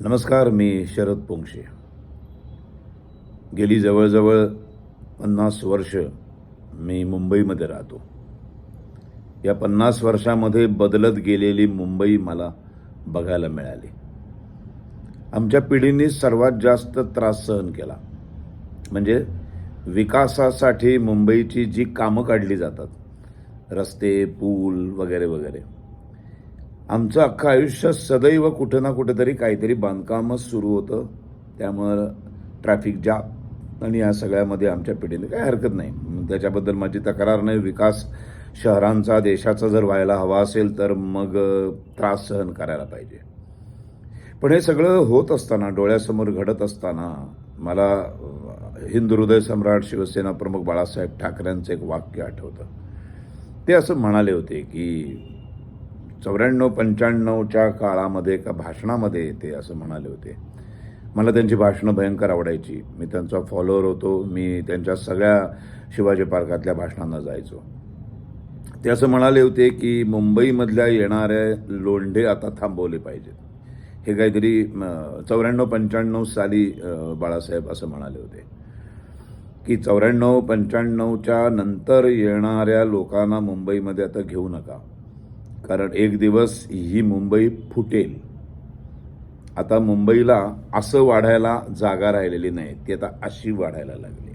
नमस्कार मी शरद पोंक्षे. गेली जवळजवळ पन्नास वर्ष मी मुंबईमध्ये राहतो. या पन्नास वर्षामध्ये बदलत गेलेली मुंबई मला बघायला मिळाली. आमच्या पिढीने सर्वात जास्त त्रास सहन केला. म्हणजे विकासासाठी मुंबईची जी कामं काढली जातात रस्ते पूल वगैरे वगैरे. आमचं अख्खं आयुष्य सदैव कुठं ना कुठेतरी काहीतरी बांधकामच सुरू होतं. त्यामुळं ट्रॅफिक जाम आणि या सगळ्यामध्ये आमच्या पिढीने काही हरकत नाही. त्याच्याबद्दल माझी तक्रार नाही. विकास शहरांचा देशाचा जर व्हायला हवा असेल तर मग त्रास सहन करायला पाहिजे. पण हे सगळं होत असताना डोळ्यासमोर घडत असताना मला अ, हिंदू हृदय सम्राट शिवसेना प्रमुख बाळासाहेब ठाकरेंचं एक वाक्य आठवतं. ते असं म्हणाले होते की चौऱ्याण्णव पंच्याण्णवच्या काळामध्ये एका भाषणामध्ये ते असं म्हणाले होते. मला त्यांची भाषणं भयंकर आवडायची. मी त्यांचा फॉलोअर होतो. मी त्यांच्या सगळ्या शिवाजी पार्कातल्या भाषणांना जायचो. ते असं म्हणाले होते की मुंबईमधल्या येणारे लोंढे आता थांबवले पाहिजेत. हे काहीतरी चौऱ्याण्णव पंच्याण्णव साली बाळासाहेब असं म्हणाले होते. की चौऱ्याण्णव पंच्याण्णवच्या नंतर येणाऱ्या लोकांना मुंबईमध्ये आता घेऊ नका. कारण एक दिवस ही मुंबई फुटेल. आता मुंबईला असं वाढायला जागा राहिलेली नाही ती आता अशी वाढायला लागली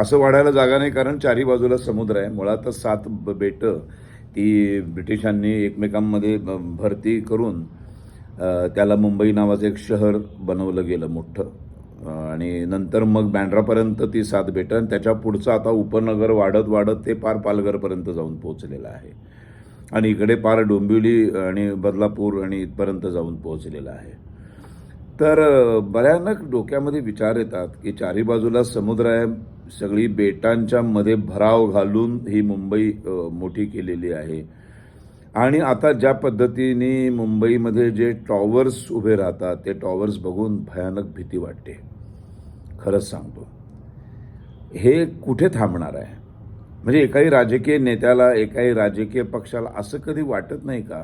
असं वाढायला जागा नाही कारण चारी बाजूला समुद्र आहे. मुळातच सात बेटं ती ब्रिटिशांनी एकमेकांमध्ये भरती करून त्याला मुंबई नावाचं एक शहर बनवलं गेलं मोठं. आणि नंतर मग बँड्रापर्यंत ती सात बेटं आणि त्याच्या पुढचं आता उपनगर वाढत वाढत ते पार पालघरपर्यंत जाऊन पोहोचलेलं आहे. आणि इकडे पार डोंबिवली आणि बदलापूर आणि इथपर्यंत जाऊन पोहोचलेला आहे. तर भयानक डोक्यामध्ये विचार येतात की चारी बाजूला समुद्र आहे सगळी बेटांच्या मध्ये भराव घालून ही मुंबई मोठी केलेली आहे. आणि आता ज्या पद्धतीने मुंबईमध्ये जे टॉवर्स उभे राहतात ते टॉवर्स बघून भयानक भीती वाटते. खरंच सांगतो. हे कुठे थांबणार आहे? म्हणजे एकाही राजकीय नेत्याला एकाही राजकीय पक्षाला असं कधी वाटत नाही का?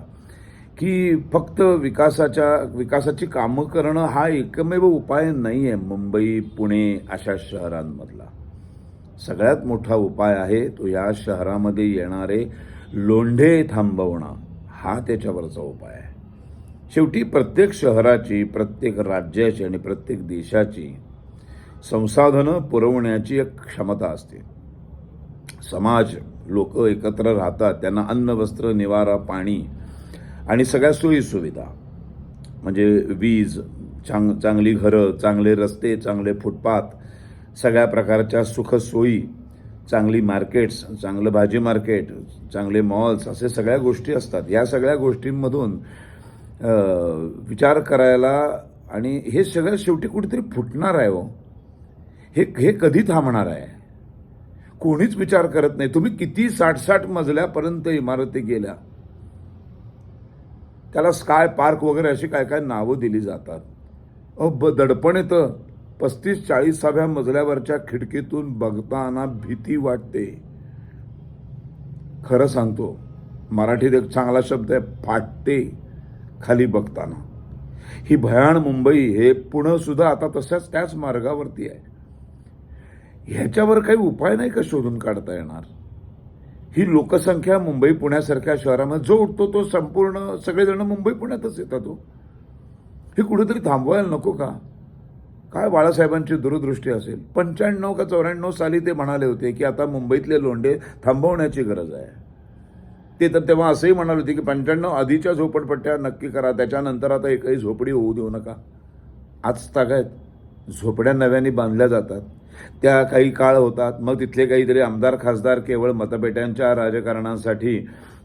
की फक्त विकासाच्या विकासाची कामं करणं हा एकमेव उपाय नाही आहे मुंबई पुणे अशा शहरांमधला. सगळ्यात मोठा उपाय आहे तो या शहरामध्ये येणारे लोंढे थांबवणं. हा त्याच्यावरचा उपाय आहे. शेवटी प्रत्येक शहराची प्रत्येक राज्याची आणि प्रत्येक देशाची संसाधनं पुरवण्याची एक क्षमता असते. समाज लोक एकत्र राहतात त्यांना अन्न वस्त्र निवारा पाणी आणि सगळ्या सोयीसुविधा. म्हणजे वीज चांग चांगली घरं चांगले रस्ते चांगले फुटपाथ सगळ्या प्रकारच्या सुखसोयी चांगली मार्केट्स चांगलं भाजी मार्केट चांगले मॉल्स असे सगळ्या गोष्टी असतात. या सगळ्या गोष्टींमधून विचार करायला आणि हे सगळं शेवटी कुठेतरी फुटणार आहे हो. हे हे कधी थांबणार आहे? कोणीच विचार करत नाही. तुम्ही किती साठ साठ मजल्यापर्यंत इमारती गेल्या त्याला स्काय पार्क वगैरे अशी काय काय नावं दिली जातात. अहो ब दडपण येतं. पस्तीस चाळीसाव्या मजल्यावरच्या खिडकीतून बघताना भीती वाटते. खरं सांगतो मराठीत एक चांगला शब्द आहे फाटते खाली बघताना. ही भयाण मुंबई हे पुणं सुद्धा आता तशाच त्याच मार्गावरती आहे. ह्याच्यावर काही उपाय नाही का शोधून काढता येणार? ही लोकसंख्या मुंबई पुण्यासारख्या शहरामध्ये जो उठतो तो संपूर्ण सगळेजण मुंबई पुण्यातच येतात तो हे कुठेतरी थांबवायला नको का? काय बाळासाहेबांची दूरदृष्टी असेल? पंच्याण्णव का चौऱ्याण्णव साली ते म्हणाले होते की आता मुंबईतले लोंढे थांबवण्याची गरज आहे. ते तर तेव्हा असंही म्हणाले होते की पंच्याण्णव आधीच्या झोपडपट्ट्या नक्की करा त्याच्यानंतर आता एकही झोपडी होऊ देऊ नका. आज तागायत झोपड्या नव्याने बांधल्या जातात. त्या काही काळ होतात. मग तिथले काहीतरी आमदार खासदार केवळ मतपेट्यांच्या राजकारणासाठी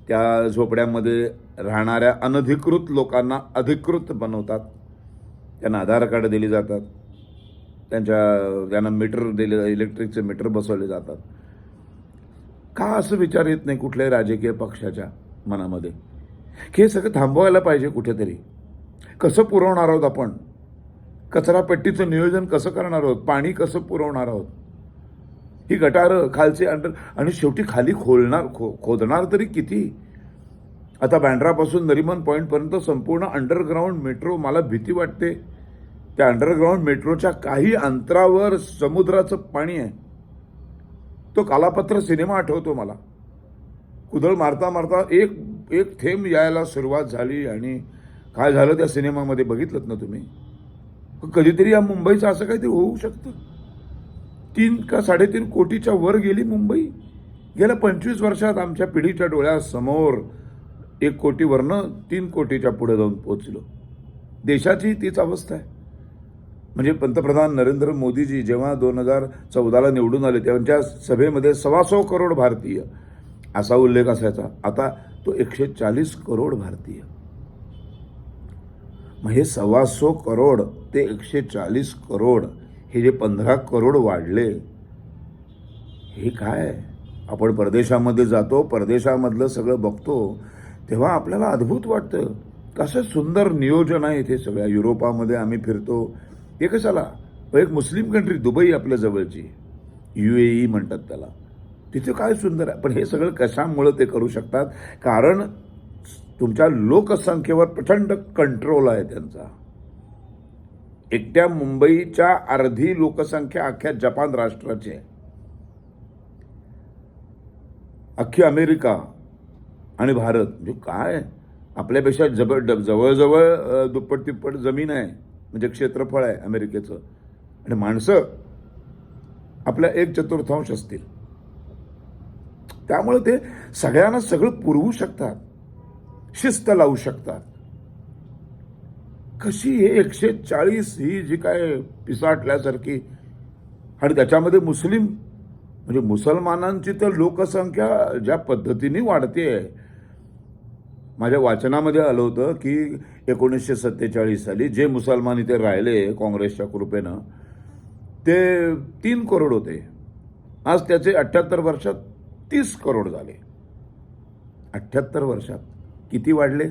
त्या झोपड्यामध्ये राहणाऱ्या अनधिकृत लोकांना अधिकृत बनवतात. त्यांना आधार कार्ड दिली जातात. त्यांच्या त्यांना मीटर दिले इलेक्ट्रिकचे मीटर बसवले जातात. का असं विचार येत नाही कुठल्याही राजकीय पक्षाच्या मनामध्ये? हे सगळं थांबवायला पाहिजे कुठेतरी. कसं पुरवणार आहोत आपण? कचरापेट्टीचं नियोजन कसं करणार आहोत? पाणी कसं पुरवणार आहोत? ही गटारं खालचे अंडर आणि शेवटी खाली खोलणार खो खोदणार तरी किती? आता बँड्रापासून नरिमन पॉईंटपर्यंत संपूर्ण अंडरग्राऊंड मेट्रो मला भीती वाटते. त्या अंडरग्राऊंड मेट्रोच्या काही अंतरावर समुद्राचं पाणी आहे. तो कालापत्र सिनेमा आठवतो मला. कुदळ मारता मारता एक एक थेंब यायला सुरुवात झाली आणि काय झालं त्या सिनेमामध्ये बघितलं ना तुम्ही? कधीतरी या मुंबईचं असं काहीतरी होऊ शकतं. तीन का साडेतीन कोटीच्या वर गेली मुंबई. गेल्या पंचवीस वर्षात आमच्या पिढीच्या डोळ्यासमोर एक कोटीवरनं तीन कोटीच्या पुढे जाऊन पोचलो देशाची तीच अवस्था आहे. म्हणजे पंतप्रधान नरेंद्र मोदीजी जेव्हा दोन हजार चौदाला निवडून आले त्यांच्या सभेमध्ये सव्वासो करोड भारतीय असा उल्लेख असायचा. आता तो एकशे चाळीस करोड भारतीय. मग हे सव्वासो करोड ते एकशे चाळीस करोड हे जे पंधरा करोड वाढले हे काय? आपण परदेशामध्ये जातो परदेशामधलं सगळं बघतो तेव्हा आपल्याला अद्भुत वाटतं. कसं सुंदर नियोजन आहे इथे सगळ्या. युरोपामध्ये आम्ही फिरतो. हे कशाला? एक मुस्लिम कंट्री दुबई आपल्या जवळची. यू ए ई म्हणतात त्याला. तिथे काय सुंदर आहे? पण हे सगळं कशामुळं ते करू शकतात? कारण तुमच्या लोकसंख्येवर प्रचंड कंट्रोल आहे त्यांचा. एकट्या मुंबईच्या अर्धी लोकसंख्या अख्ख्या जपान राष्ट्राची आहे. अख्खी अमेरिका आणि भारत म्हणजे काय? आपल्यापेक्षा जब जवळजवळ दुप्पट तिप्पट जमीन आहे म्हणजे क्षेत्रफळ आहे अमेरिकेचं. आणि माणसं आपल्या एक चतुर्थांश असतील. त्यामुळे ते सगळ्यांना सगळं पुरवू शकतात. शिस्त लावू शकतात. कशी हे एकशे चाळीस ही जी काय पिसाटल्यासारखी आणि त्याच्यामध्ये मुस्लिम म्हणजे मुसलमानांची तर लोकसंख्या ज्या पद्धतीने वाढते आहे. माझ्या वाचनामध्ये आलं होतं की एकोणीसशे सत्तेचाळीस साली जे मुसलमान इथे राहिले काँग्रेसच्या कृपेनं ते तीन करोड होते. आज त्याचे अठ्ठ्याहत्तर वर्षात तीस करोड झाले. अठ्ठ्याहत्तर वर्षात किती वाढले?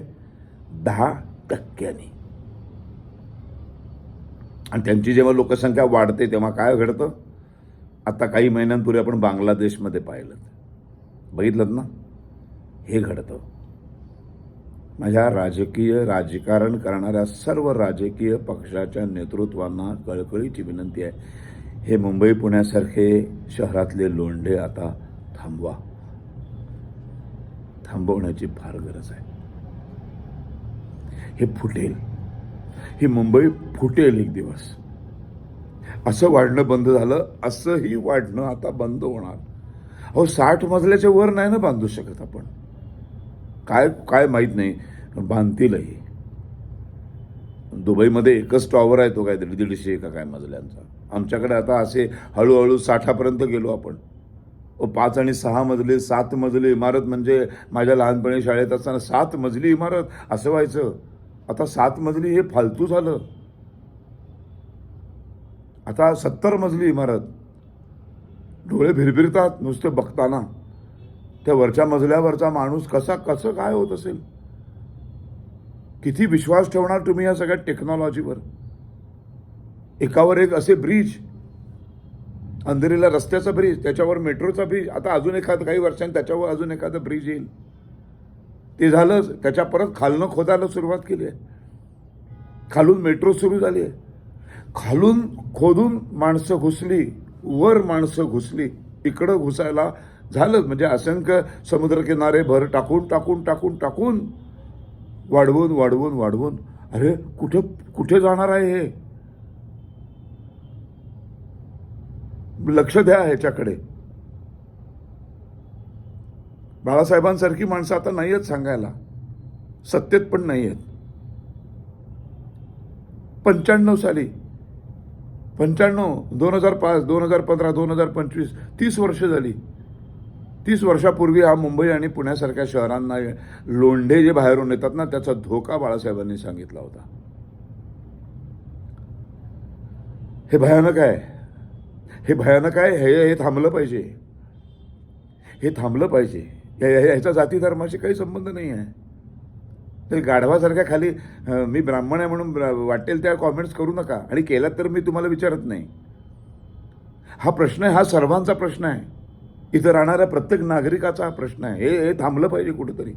दहा टक्क्यांनी. आणि त्यांची जेव्हा लोकसंख्या वाढते तेव्हा काय घडतं? आता काही महिन्यांपूर्वी आपण बांगलादेशमध्ये पाहिलं. बघितलं ना? हे घडतं. माझ्या राजकीय राजकारण करणाऱ्या सर्व राजकीय पक्षाच्या नेतृत्वांना कळकळीची विनंती आहे. हे मुंबई पुण्यासारखे शहरातले लोंढे आता थांबवा. थांबवण्याची फार गरज आहे. हे फुटेल. ही मुंबई फुटेल एक दिवस. असं वाढणं बंद झालं असंही वाढणं आता बंद होणार. अहो साठ मजल्याच्या वर नाही ना बांधू शकत आपण. काय काय माहीत नाही बांधतीलही. दुबईमध्ये एकच टॉवर आहे तो काय दीड दीडशे का काय मजल्यांचा. आमच्याकडे आता असे हळूहळू साठापर्यंत गेलो आपण. ओ पाच आणि सहा मजली सात मजली इमारत म्हणजे माझ्या लहानपणी शाळेत असताना सात मजली इमारत असं व्हायचं. आता सात मजली हे फालतू झालं. आता सत्तर मजली इमारत. डोळे भिरभिरतात नुसते बघताना. त्या वरच्या मजल्यावरचा माणूस कसा कसं काय होत असेल? किती विश्वास ठेवणार तुम्ही या सगळ्या टेक्नॉलॉजीवर? एकावर एक असे ब्रिज. अंधेरीला रस्त्याचा ब्रिज त्याच्यावर मेट्रोचा ब्रिज. आता अजून एखाद काही वर्षांनी त्याच्यावर अजून एखादं ब्रिज येईल. ते झालं त्याच्या परत खालनं खोदायला सुरुवात केली आहे. खालून मेट्रो सुरू झाली आहे. खालून खोदून माणसं घुसली वर माणसं घुसली इकडं घुसायला झालं. म्हणजे असंख्य समुद्रकिनारे भर टाकून टाकून टाकून टाकून वाढवून वाढवून वाढवून. अरे कुठं कुठे जाणार आहे हे? लक्ष द्या ह्याच्याकडे. बाळासाहेबांसारखी माणसं आता नाही आहेत सांगायला. सत्तेत पण नाही आहेत पंच्याण्णव साली पंच्याण्णव दोन हजार पाच दोन हजार पंधरा दोन हजार पंचवीस तीस वर्ष झाली. तीस वर्षापूर्वी हा मुंबई आणि पुण्यासारख्या शहरांना लोंढे जे बाहेरून येतात ना त्याचा धोका बाळासाहेबांनी सांगितला होता. हे भयानक आहे. हे भयानक आहे हे हे थांबलं पाहिजे. हे थांबलं पाहिजे. ह्याचा जाती धर्माशी काही संबंध नाही आहे. तर गाढवासारख्या खाली मी ब्राह्मण आहे म्हणून ब्रा- वाटेल त्या कॉमेंट्स करू नका. आणि केला तर मी तुम्हाला विचारत नाही. हा प्रश्न आहे हा सर्वांचा प्रश्न आहे. इथं राहणाऱ्या प्रत्येक नागरिकाचा हा प्रश्न आहे. हे हे थांबलं पाहिजे कुठंतरी.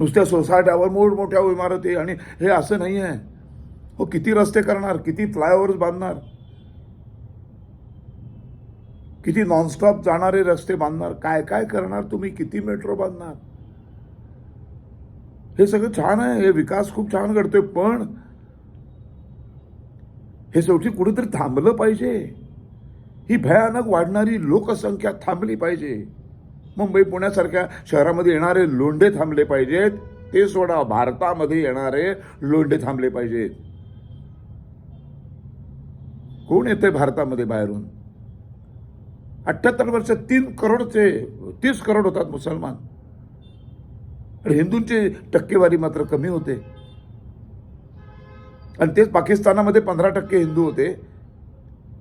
नुसत्या सोसायट्यावर मोठमोठ्या इमारती आणि हे असं नाही आहे हो किती रस्ते करणार किती फ्लायओव्हर्स बांधणार? किती नॉनस्टॉप जाणारे रस्ते बांधणार काय काय करणार तुम्ही किती मेट्रो बांधणार? हे सगळं छान आहे हे विकास खूप छान घडतोय पण हे शेवटी कुठेतरी थांबलं पाहिजे. ही भयानक वाढणारी लोकसंख्या थांबली पाहिजे. मुंबई पुण्यासारख्या शहरामध्ये येणारे लोंढे थांबले पाहिजेत. ते सोडा भारतामध्ये येणारे लोंढे थांबले पाहिजेत. कोण येते भारतामध्ये बाहेरून? अठ्ठ्याहत्तर वर्ष तीन करोडचे तीस करोड होतात मुसलमान. आणि हिंदूंची टक्केवारी मात्र कमी होते. आणि तेच पाकिस्तानामध्ये पंधरा टक्के हिंदू होते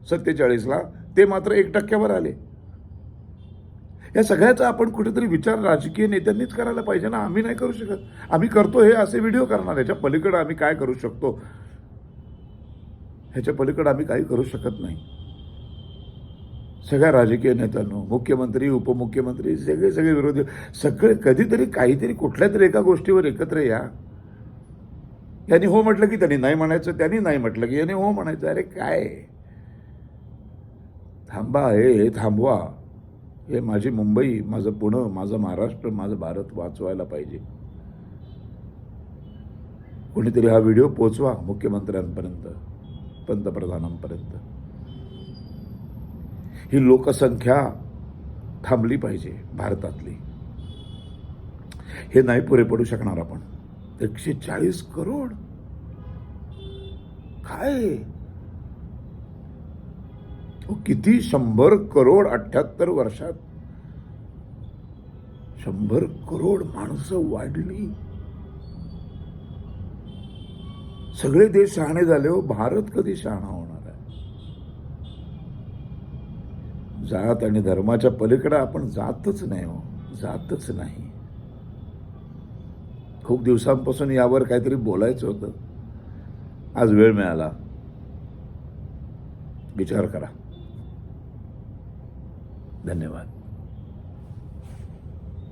सत्तेचाळीसला. ते मात्र एक टक्क्यावर आले. या सगळ्याचा आपण कुठेतरी विचार राजकीय नेत्यांनीच करायला पाहिजे ना. आम्ही नाही करू शकत. आम्ही करतो हे असे व्हिडिओ करणार. ह्याच्या पलीकडं आम्ही काय करू शकतो? ह्याच्या पलीकडं आम्ही काही करू शकत नाही. सगळ्या राजकीय नेत्यांनो मुख्यमंत्री उपमुख्यमंत्री सगळे सगळे विरोधी सगळे कधीतरी काहीतरी कुठल्या तरी एका गोष्टीवर एकत्र या. यांनी हो म्हटलं की त्यांनी नाही म्हणायचं त्यांनी नाही म्हटलं की यांनी हो म्हणायचं. अरे काय? थांबा हे हे थांबवा. हे माझी मुंबई माझं पुणं माझं महाराष्ट्र माझं भारत वाचवायला पाहिजे. कोणीतरी हा व्हिडिओ पोचवा मुख्यमंत्र्यांपर्यंत पंतप्रधानांपर्यंत. ही लोकसंख्या थांबली पाहिजे भारतातली. हे नाही पुरे पडू शकणार आपण. एकशे चाळीस करोड? काय? किती शंभर करोड अठ्याहत्तर वर्षात? शंभर करोड माणसं वाढली. सगळे देश शहाणे झाले हो. भारत कधी शहाणा होणार आहे जात आणि धर्माच्या पलीकडे आपण जातच नाही हो. जातच नाही. खूप दिवसांपासून यावर काहीतरी बोलायचं होतं. आज वेळ मिळाला. विचार करा. धन्यवाद.